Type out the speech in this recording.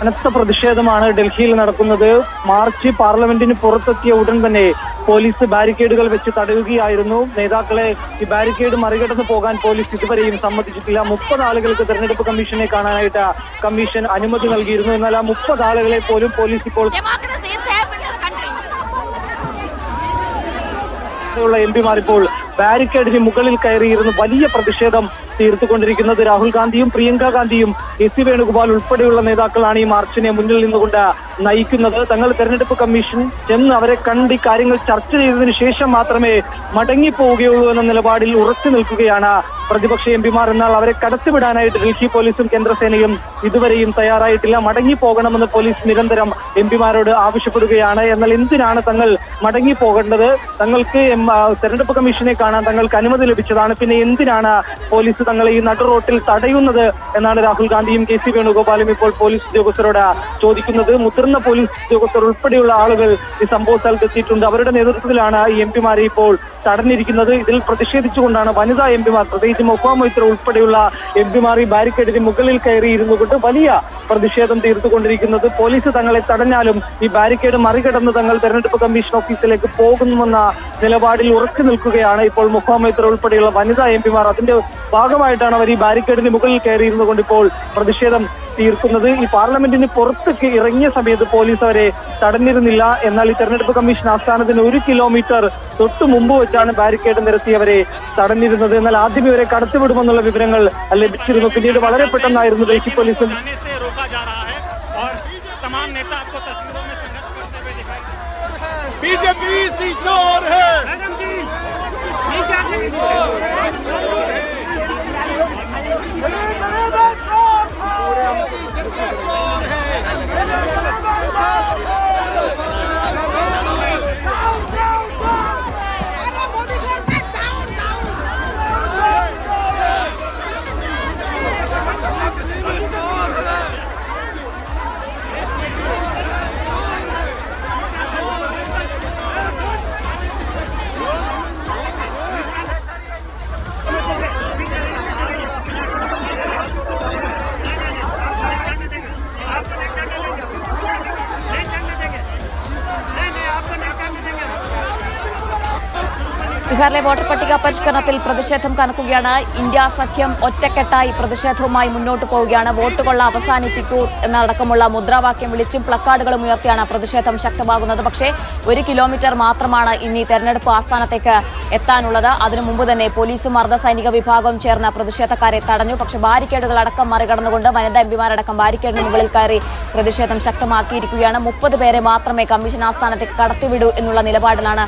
കനത്ത പ്രതിഷേധമാണ് ഡൽഹിയിൽ നടക്കുന്നത്. മാർച്ച് പാർലമെന്റിന് പുറത്തെത്തിയ ഉടൻ തന്നെ പോലീസ് ബാരിക്കേഡുകൾ വെച്ച് തടയുകയായിരുന്നു. നേതാക്കളെ ഈ ബാരിക്കേഡ് മറികടന്ന് പോകാൻ പോലീസ് ഇതുവരെയും സമ്മതിച്ചിട്ടില്ല. മുപ്പത് ആളുകൾക്ക് തെരഞ്ഞെടുപ്പ് കമ്മീഷനെ കാണാനായിട്ട് കമ്മീഷൻ അനുമതി നൽകിയിരുന്നു. എന്നാൽ ആ മുപ്പത് ആളുകളെ പോലും പോലീസ് ഇപ്പോൾ. ഉള്ള എം പിമാർ ഇപ്പോൾ ബാരിക്കേഡിന് മുകളിൽ കയറിയിരുന്ന് വലിയ പ്രതിഷേധം തീർത്തുകൊണ്ടിരിക്കുന്നത് രാഹുൽ ഗാന്ധിയും പ്രിയങ്ക ഗാന്ധിയും എസ് സി വേണുഗോപാൽ ഉൾപ്പെടെയുള്ള നേതാക്കളാണ് ഈ മാർച്ചിനെ മുന്നിൽ നിന്നുകൊണ്ട് നയിക്കുന്നത്. തങ്ങൾ തെരഞ്ഞെടുപ്പ് കമ്മീഷൻ ചെന്ന് അവരെ കണ്ട് കാര്യങ്ങൾ ചർച്ച ചെയ്തതിനു ശേഷം മാത്രമേ മടങ്ങിപ്പോവുകയുള്ളൂ എന്ന നിലപാടിൽ ഉറച്ചു നിൽക്കുകയാണ് പ്രതിപക്ഷ എം പിമാർ എന്നാൽ അവരെ കടത്തിവിടാനായിട്ട് ഡൽഹി പോലീസും കേന്ദ്രസേനയും ഇതുവരെയും തയ്യാറായിട്ടില്ല. മടങ്ങി പോകണമെന്ന് പോലീസ് നിരന്തരം എംപിമാരോട് ആവശ്യപ്പെടുകയാണ്. എന്നാൽ എന്തിനാണ് തങ്ങൾ മടങ്ങി പോകേണ്ടത് തങ്ങൾക്ക് തെരഞ്ഞെടുപ്പ് കമ്മീഷനെ കാണാൻ തങ്ങൾക്ക് അനുമതി ലഭിച്ചതാണ്. പിന്നെ എന്തിനാണ് പോലീസ് തങ്ങളെ ഈ നടു റോട്ടിൽ തടയുന്നത് എന്നാണ് രാഹുൽ ഗാന്ധിയും കെ സി വേണുഗോപാലും ഇപ്പോൾ പോലീസ് ഉദ്യോഗസ്ഥരോട് ചോദിക്കുന്നത്. മുതിർന്ന പോലീസ് ഉദ്യോഗസ്ഥർ ഉൾപ്പെടെയുള്ള ആളുകൾ ഈ സംഭവ സ്ഥലത്ത് എത്തിയിട്ടുണ്ട്. അവരുടെ നേതൃത്വത്തിലാണ് ഈ എം പിമാരെ ഇപ്പോൾ തടഞ്ഞിരിക്കുന്നത്. ഇതിൽ പ്രതിഷേധിച്ചുകൊണ്ടാണ് വനിതാ എം പിമാർ പ്രത്യേകിച്ച് മൊഫ മൊയ്ത്ര ഉൾപ്പെടെയുള്ള എം പിമാർ ഈ ബാരിക്കേഡിന് മുകളിൽ കയറി ഇരുന്നു കൊണ്ട് വലിയ പ്രതിഷേധം തീർത്തുകൊണ്ടിരിക്കുന്നത്. പോലീസ് തങ്ങളെ തടഞ്ഞാലും ഈ ബാരിക്കേഡ് മറികടന്ന് തങ്ങൾ തെരഞ്ഞെടുപ്പ് കമ്മീഷൻ ഓഫീസിലേക്ക് പോകുമെന്ന നിലപാടിൽ ഉറച്ചു നിൽക്കുകയാണ് ഇപ്പോൾ മുഖാമൈത്ര ഉൾപ്പെടെയുള്ള വനിതാ എം പിമാർ അതിന്റെ ഭാഗമായിട്ടാണ് അവർ ഈ ബാരിക്കേഡിന് മുകളിൽ കയറിയിരുന്നു കൊണ്ട് ഇപ്പോൾ പ്രതിഷേധം തീർക്കുന്നത് ഈ പാർലമെന്റിന് പുറത്തേക്ക് ഇറങ്ങിയ സമയത്ത് പോലീസ് അവരെ തടഞ്ഞിരുന്നില്ല എന്നാൽ ഈ തെരഞ്ഞെടുപ്പ് കമ്മീഷൻ ആസ്ഥാനത്തിന് ഒരു കിലോമീറ്റർ തൊട്ടു മുമ്പ് വെച്ചാണ് ബാരിക്കേഡ് നിരത്തിയവരെ തടഞ്ഞിരുന്നത് എന്നാൽ ആദ്യം ഇവരെ കടത്തിവിടുമെന്നുള്ള വിവരങ്ങൾ ലഭിച്ചിരുന്നു പിന്നീട് വളരെ പെട്ടെന്നായിരുന്നു ഡൽഹി പോലീസും जाने से रोका ബീഹാറിലെ വോട്ടർ പട്ടിക പരിഷ്കരണത്തിൽ പ്രതിഷേധം കനക്കുകയാണ്. ഇന്ത്യ സഖ്യം ഒറ്റക്കെട്ടായി പ്രതിഷേധവുമായി മുന്നോട്ട് പോവുകയാണ്. വോട്ടുകൊള്ള അവസാനിപ്പിക്കൂ എന്നടക്കമുള്ള മുദ്രാവാക്യം വിളിച്ചും പ്ലക്കാർഡുകളും ഉയർത്തിയാണ് പ്രതിഷേധം ശക്തമാകുന്നത്. പക്ഷേ ഒരു കിലോമീറ്റർ മാത്രമാണ് ഇനി തെരഞ്ഞെടുപ്പ് ആസ്ഥാനത്തേക്ക് എത്താനുള്ളത്. അതിനു മുമ്പ് തന്നെ പോലീസും അർദ്ധസൈനിക വിഭാഗവും ചേർന്ന പ്രതിഷേധക്കാരെ തടഞ്ഞു. പക്ഷേ ബാരിക്കേഡുകൾ അടക്കം മറികടന്നുകൊണ്ട് വനിതാ എംപിമാരടക്കം ബാരിക്കേഡിന് മുകളിൽ കയറി പ്രതിഷേധം ശക്തമാക്കിയിരിക്കുകയാണ്. മുപ്പത് പേരെ മാത്രമേ കമ്മീഷൻ ആസ്ഥാനത്തേക്ക് കടത്തിവിടൂ എന്നുള്ള നിലപാടിലാണ്